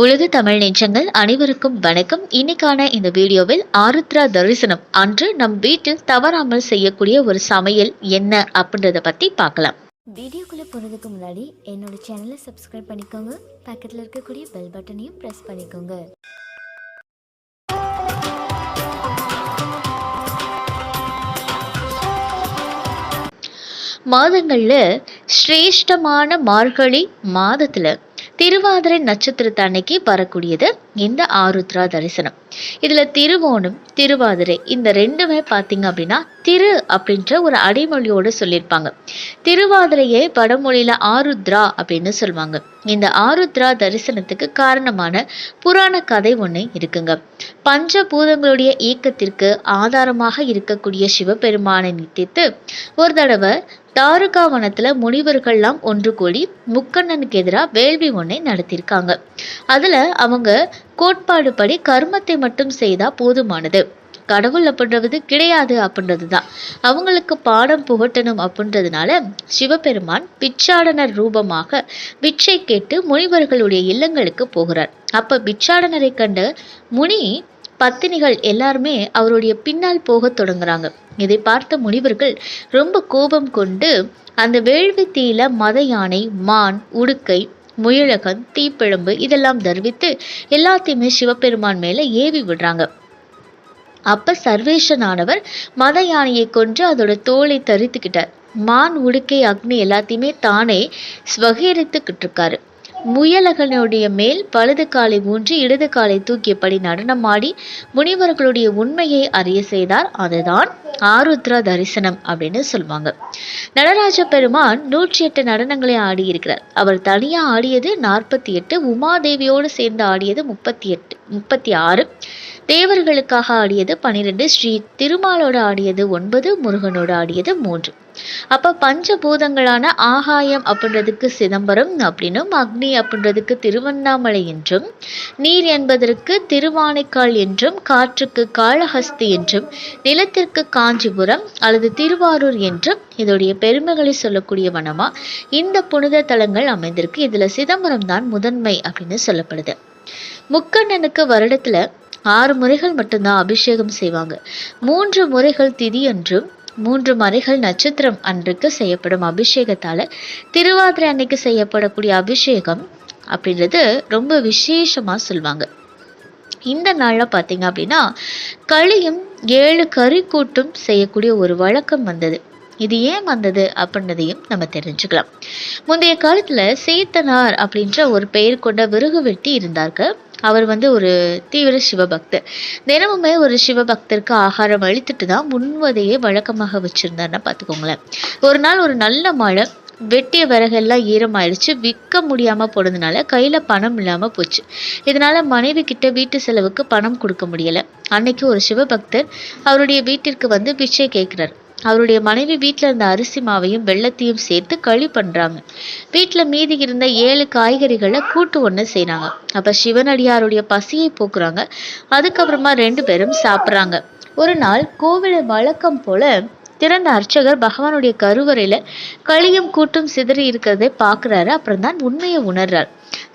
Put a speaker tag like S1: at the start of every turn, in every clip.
S1: உலக தமிழ் நெஞ்சங்கள் அனைவருக்கும் வணக்கம். இன்னைக்கான இந்த வீடியோவில் ஆருத்ரா தரிசனம். அன்று நம் வீட்டில் தவறாமல் செய்யக்கூடிய ஒரு சமையல் என்ன அப்படின்றத பத்தி பார்க்கலாம்.
S2: வீடியோக்குள்ளே போகிறதுக்கு முன்னாடி என்னோட சேனலை சப்ஸ்கிரைப் பண்ணிக்கோங்க. பக்கத்தில் இருக்கக்கூடிய பெல் பட்டனையும் ப்ரெஸ் பண்ணிக்கோங்க.
S1: மாதங்கள்ல சிரேஷ்டமான மார்கழி மாதத்துல திருவாதிரை நட்சத்திரத்து அன்னைக்கு வரக்கூடியது இந்த ஆருத்ரா தரிசனம். இதுல திருவோணம் திருவாதிரை இந்த ரெண்டுமே பார்த்தீங்க அப்படின்னா திரு அப்படின்ற ஒரு அடைமொழியோடு சொல்லியிருப்பாங்க. திருவாதிரையை வடமொழியில ஆருத்ரா அப்படின்னு சொல்லுவாங்க. இந்த ஆருத்ரா தரிசனத்துக்கு காரணமான புராண கதை ஒன்று இருக்குங்க. பஞ்சபூதங்களுடைய இயக்கத்திற்கு ஆதாரமாக இருக்கக்கூடிய சிவபெருமானை நித்தித்து ஒரு தடவை தாருகாவனத்துல முனிவர்கள்லாம் ஒன்று கூடி முக்கண்ணனுக்கு எதிராக வேள்வி ஒன்றை நடத்தியிருக்காங்க. அதில் அவங்க கோட்பாடுபடி கர்மத்தை மட்டும் செய்தால் போதுமானது. கடவுள் அப்படின்றது கிடையாது அப்படின்றது தான் அவங்களுக்கு பாடம் புகட்டணும் அப்படின்றதுனால சிவபெருமான் பிச்சாடனர் ரூபமாக பிச்சை கேட்டு முனிவர்களுடைய இல்லங்களுக்கு போகிறார். அப்போ பிச்சாடனரை கண்ட முனி பத்தினிகள் எல்லாருமே அவருடைய பின்னால் போகத் தொடங்குறாங்க. இதை பார்த்த முனிவர்கள் ரொம்ப கோபம் கொண்டு அந்த வேள்வி தீயில மத யானை மான் உடுக்கை முயலகன் தீப்பிழம்பு இதெல்லாம் தருவித்து எல்லாத்தையுமே சிவபெருமான் மேல ஏவி விடுறாங்க. அப்ப சர்வேஷனானவர் மத யானையை கொன்று அதோட தோலை தரித்துக்கிட்டார். மான் உடுக்கை அக்னி எல்லாத்தையுமே தானே ஸ்வகரித்துக்கிட்டு இருக்காரு. முயலகனுடைய மேல் வலது காலை ஊன்றி இடது காலை தூக்கியபடி நடனமாடி முனிவர்களுடைய உண்மையை அறிய செய்தார். அதுதான் ஆருத்ரா தரிசனம் அப்படின்னு சொல்லுவாங்க. நடராஜ பெருமான் நூற்றி எட்டு நடனங்களை ஆடியிருக்கிறார் அவர் தனியாக ஆடியது நாற்பத்தி எட்டு உமாதேவியோடு சேர்ந்து ஆடியது முப்பத்தி எட்டு முப்பத்தி ஆறு. தேவர்களுக்காக ஆடியது பனிரெண்டு ஸ்ரீ திருமாலோடு ஆடியது ஒன்பது முருகனோடு ஆடியது மூன்று. அப்போ பஞ்சபூதங்களான ஆகாயம் அப்படின்றதுக்கு சிதம்பரம் அப்படின்னும் அக்னி அப்படின்றதுக்கு திருவண்ணாமலை என்றும் நீர் என்பதற்கு திருவானைக்கால் என்றும் காற்றுக்கு காளஹஸ்தி என்றும் நிலத்திற்கு காஞ்சிபுரம் அல்லது திருவாரூர் என்றும் இதோடைய பெருமைகளை சொல்லக்கூடிய வனமா? இந்த புனித தலங்கள் அமைந்திருக்கு. இதுல சிதம்பரம் தான் முதன்மை அப்படின்னு சொல்லப்படுது. முக்கண்ணனுக்கு வருடத்துல ஆறு முறைகள் மட்டும்தான் அபிஷேகம் செய்வாங்க. மூன்று முறைகள் திதி என்றும் மூன்று மறைகள் நட்சத்திரம் அன்றைக்கு செய்யப்படும் அபிஷேகத்தால் திருவாதிரை அன்னைக்கு செய்யப்படக்கூடிய அபிஷேகம் அப்படின்றது ரொம்ப விசேஷமாக சொல்லுவாங்க இந்த நாளில் பார்த்தீங்க அப்படின்னா களியும் ஏழு கறி கூட்டும் செய்யக்கூடிய ஒரு வழக்கம் வந்தது. இது ஏன் வந்தது அப்படின்றதையும் நம்ம தெரிஞ்சுக்கலாம். முந்தைய காலத்தில் சேத்தனார் அப்படின்ற ஒரு பெயர் கொண்ட விறகு வெட்டி இருந்தார்கள். அவர் வந்து ஒரு தீவிர சிவபக்தர். தினமுமே ஒரு சிவபக்தருக்கு ஆகாரம் அளித்துட்டு தான் முன்வதையே வழக்கமாக வச்சுருந்தாருன்னா பார்த்துக்கோங்களேன். ஒரு நாள் ஒரு நல்ல மழை வெட்டிய விறகெல்லாம் ஈரமாயிடுச்சு விற்க முடியாமல் போனதுனால கையில் பணம் இல்லாமல் போச்சு. இதனால் மனைவி கிட்ட வீட்டு செலவுக்கு பணம் கொடுக்க முடியலை. அன்னைக்கு ஒரு சிவபக்தர் அவருடைய வீட்டிற்கு வந்து பிச்சை கேட்குறாரு. அவருடைய மனைவி வீட்டில் இருந்த அரிசி மாவையும் வெள்ளத்தையும் சேர்த்து களி பண்ணுறாங்க வீட்டில் மீதி இருந்த ஏழு காய்கறிகளை கூட்டு ஒன்று செய்கிறாங்க அப்போ சிவனடியாருடைய பசியை போக்குறாங்க. அதுக்கப்புறமா ரெண்டு பேரும் சாப்பிட்றாங்க. ஒரு நாள் கோவிலை வழக்கம் போல திறந்த அர்ச்சகர் பகவானுடைய கருவறையில களியும் கூட்டும் சிதறி இருக்கிறதை பார்க்குறாரு. அப்புறம் தான் உண்மையை உணர்றார்.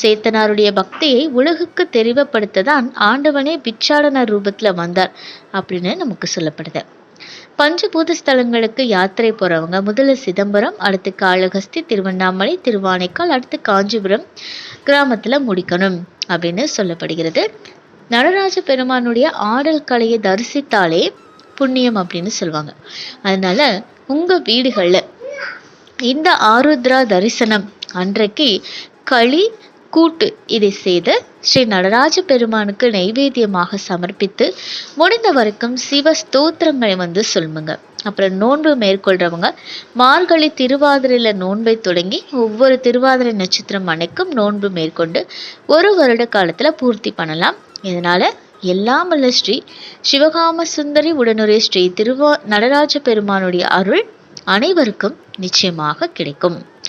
S1: சேத்தனாருடைய பக்தியை உலகுக்கு தெரிவப்படுத்த தான் ஆண்டவனே பிச்சாடனர் ரூபத்தில் வந்தார் அப்படின்னு நமக்கு சொல்லப்படுது. பஞ்சபூத ஸ்தலங்களுக்கு யாத்திரை போறவங்க முதல்ல சிதம்பரம் அடுத்து காளகஸ்தி திருவண்ணாமலை திருவானைக்கால் அடுத்து காஞ்சிபுரம் கிராமத்துல முடிக்கணும் அப்படின்னு சொல்லப்படுகிறது. நடராஜ பெருமானுடைய ஆடல் கலையை தரிசித்தாலே புண்ணியம் அப்படின்னு சொல்லுவாங்க. அதனால உங்க வீடுகள்ல இந்த ஆருத்ரா தரிசனம் அன்றைக்கு களி கூட்டு. இதை செய்து ஸ்ரீ நடராஜ பெருமானுக்கு நைவேத்தியமாக சமர்ப்பித்து முடிந்த வரைக்கும் சிவ ஸ்தோத்திரங்களை வந்து சொல்லுங்க. அப்புறம் நோன்பு மேற்கொள்றவங்க மார்கழி திருவாதிரையில் நோன்பை தொடங்கி ஒவ்வொரு திருவாதிரை நட்சத்திரம் அனைக்கும் நோன்பு மேற்கொண்டு ஒரு வருட காலத்தில் பூர்த்தி பண்ணலாம். இதனால எல்லாம் வல்ல ஸ்ரீ சிவகாம சுந்தரி உடனுரை ஸ்ரீ திருவா நடராஜ பெருமானுடைய அருள் அனைவருக்கும் நிச்சயமாக கிடைக்கும்.